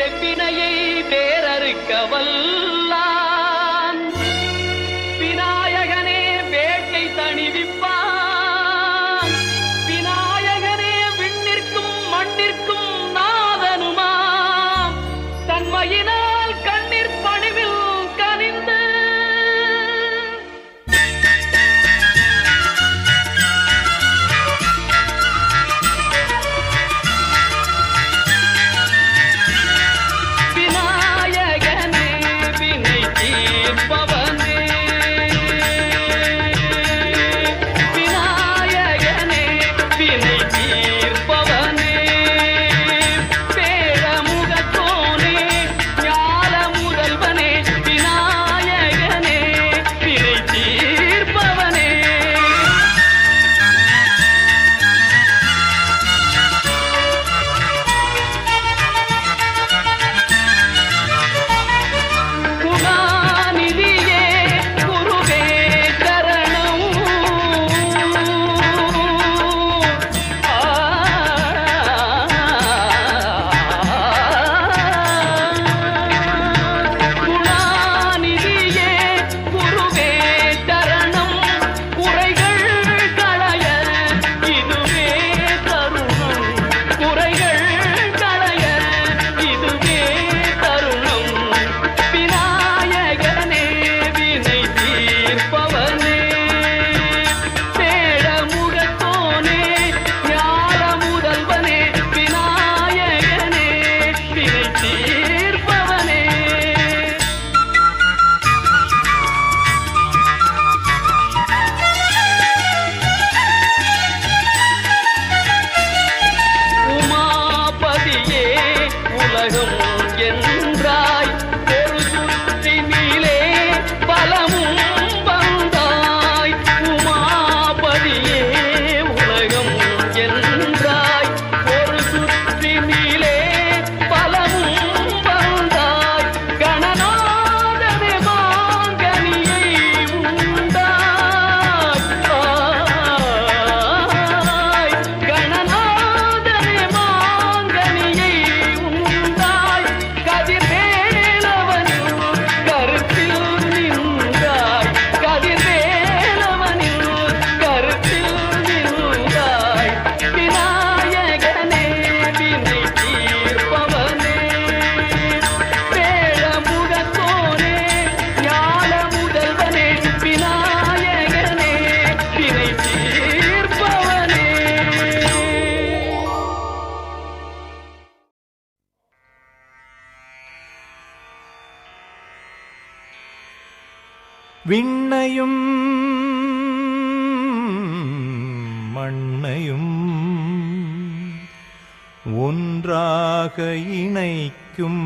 வெப்பினையை வேறறுக்க 爱生活。விண்ணையும் மண்ணையும் ஒன்றாக இணைக்கும்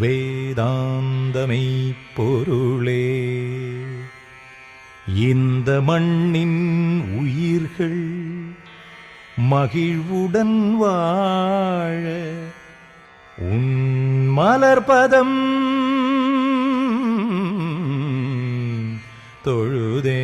வேதாந்தமை பொருளே. இந்த மண்ணின் உயிர்கள் மகிழ்வுடன் வாழ உன் மலர்பதம் தொழுதே.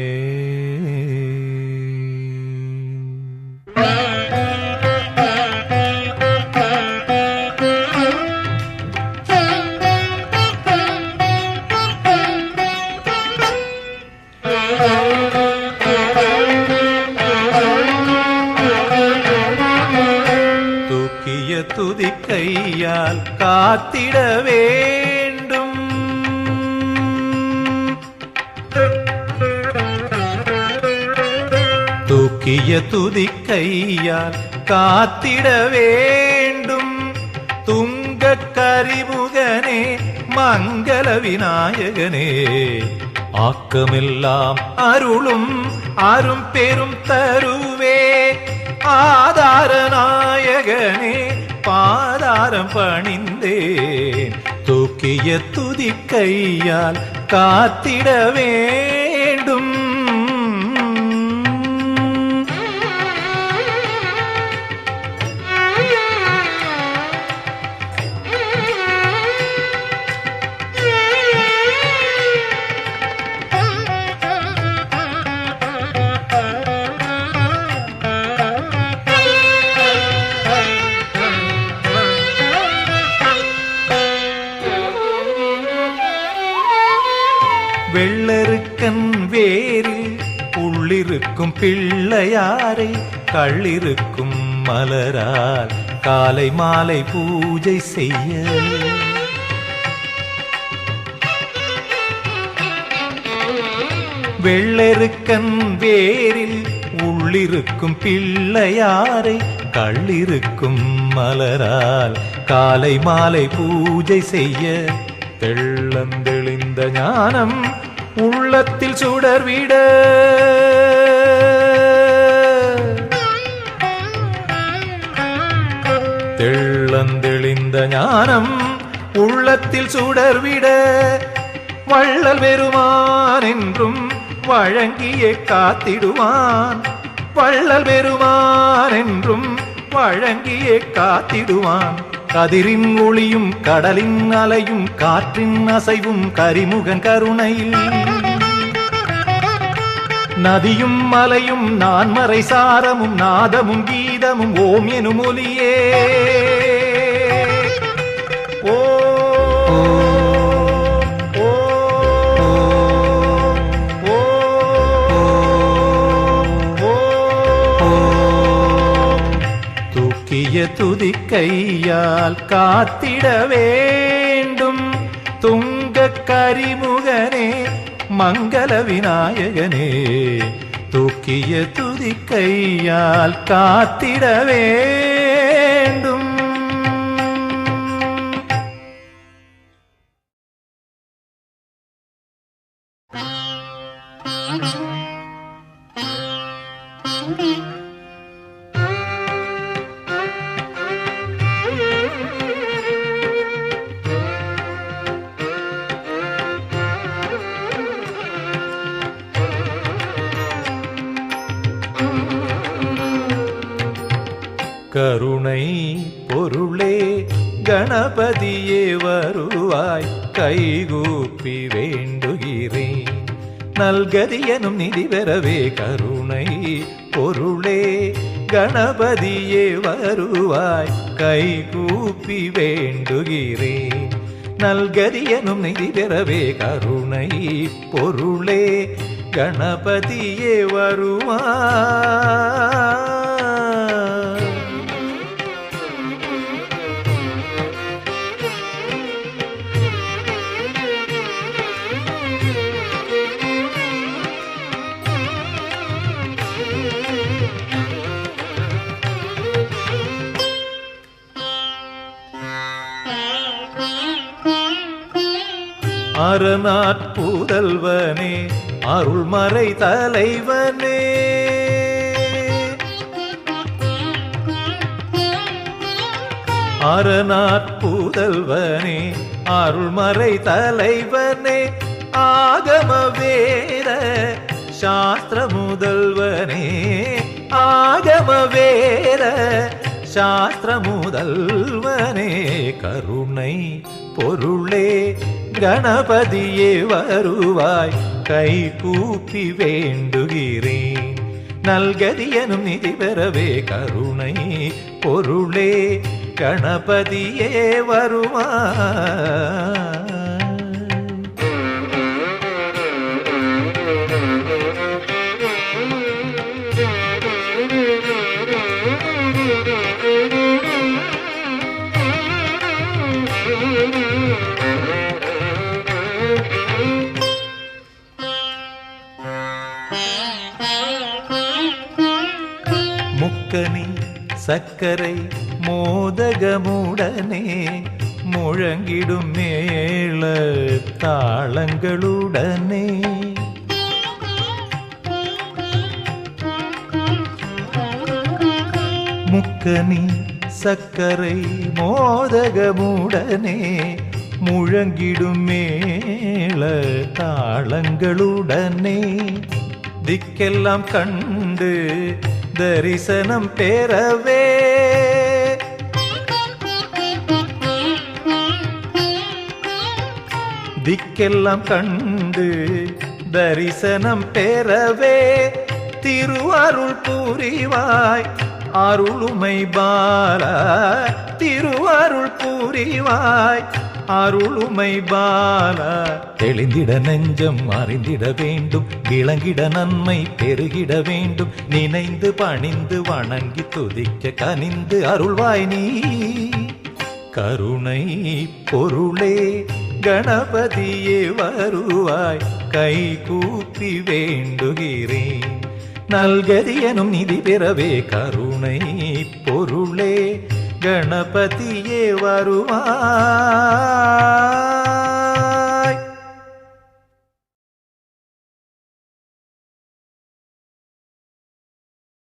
தூக்கிய துதிக்கையால் காத்திட வேண்டும். தூக்கிய துதிக்கையால் காத்திட வேண்டும். துங்க கரிமுகனே மங்கள விநாயகனே. ஆக்கமெல்லாம் அருளும் அரும் பெரும் தருவே. ஆதார நாயகனே பாதாரம் பணிந்தேன். தூக்கிய துதிக்கையால் காத்திட வேண்டும் உள்ளிருக்கும் பிள்ளையாரை கள்ளிருக்கும் மலரால் காலை மாலை பூஜை செய்ய. வெள்ளெருக்கன் வேரில் உள்ளிருக்கும் பிள்ளையாரை கள்ளிருக்கும் மலரால் காலை மாலை பூஜை செய்ய. தெள்ளந்தெளிந்த ஞானம் உள்ளத்தில் சுடர்விட. ஞானம் உள்ளத்தில் சுடர்விட வள்ளல் பெருமான் என்றும் வழங்கியே காத்திடுவான். வள்ளல் பெருமான் என்றும் வழங்கியே காத்திடுவான். கதிரின் ஒளியும் கடலின் அலையும் காற்றின் அசைவும் கரிமுகன் கருணையில். நதியும் மலையும் நான்மறை சாரமும் நாதமும் கீதமும் ஓம் எனும் ஒலியே. துதிக்கையால் காத்திட வேண்டும். துங்க கரிமுகனே மங்கள விநாயகனே தூக்கிய துதிக்கையால் காத்திட வேண்டும் கருணை பொருளே கணபதியே வருவாய் கைகூப்பி வேண்டுகிறேன். நல்கதியனும் நிதி பெறவே கருணை பொருளே கணபதியே வருவாய் கைகூப்பி வேண்டுகிறேன். நல்கதியனும் நிதி பெறவே கருணை பொருளே கணபதியே வருவாய். அரணாற்புதல்வனே அருள்மறை தலைவனே. அரணாற்புதல்வனே அருள்மறை தலைவனே. ஆகம வேத சாஸ்திர முதல்வனே ஆகம வேத சாஸ்திர முதல்வனே கருணை பொருளே கணபதியே வருவாய். கை கூப்பி வேண்டுகிறேன். நல்கதியனும் நிதி பெறவே கருணை பொருளே. கணபதியே வருவாய். சக்கரை மோதகமுடனே முழங்கிடும் மேள தாளங்களுடனே. முக்கனி சக்கரை மோதகமுடனே முழங்கிடும் மேள தாளங்களுடனே. திக்கெல்லாம் கண்டு தரிசனம் பெறவே. திக்கெல்லாம் கண்டு தரிசனம் பெறவே. திருவருள் புரிவாய் அருளுமை பாலா. திருவருள் புரிவாய் அருளுமை பாலா. தெளிந்திட நெஞ்சம் அறிந்திட வேண்டும். விளங்கிட நன்மை பெருகிட வேண்டும். நினைந்து பணிந்து வணங்கி துதிக்க கனிந்து அருள்வாய் நீ. கருணை பொருளே கணபதியே வருவாய். கை கூப்பி வேண்டுகிறேன். நல்கதி எனும் நிதி பெறவே கருணை பொருளே கணபதியே வருவா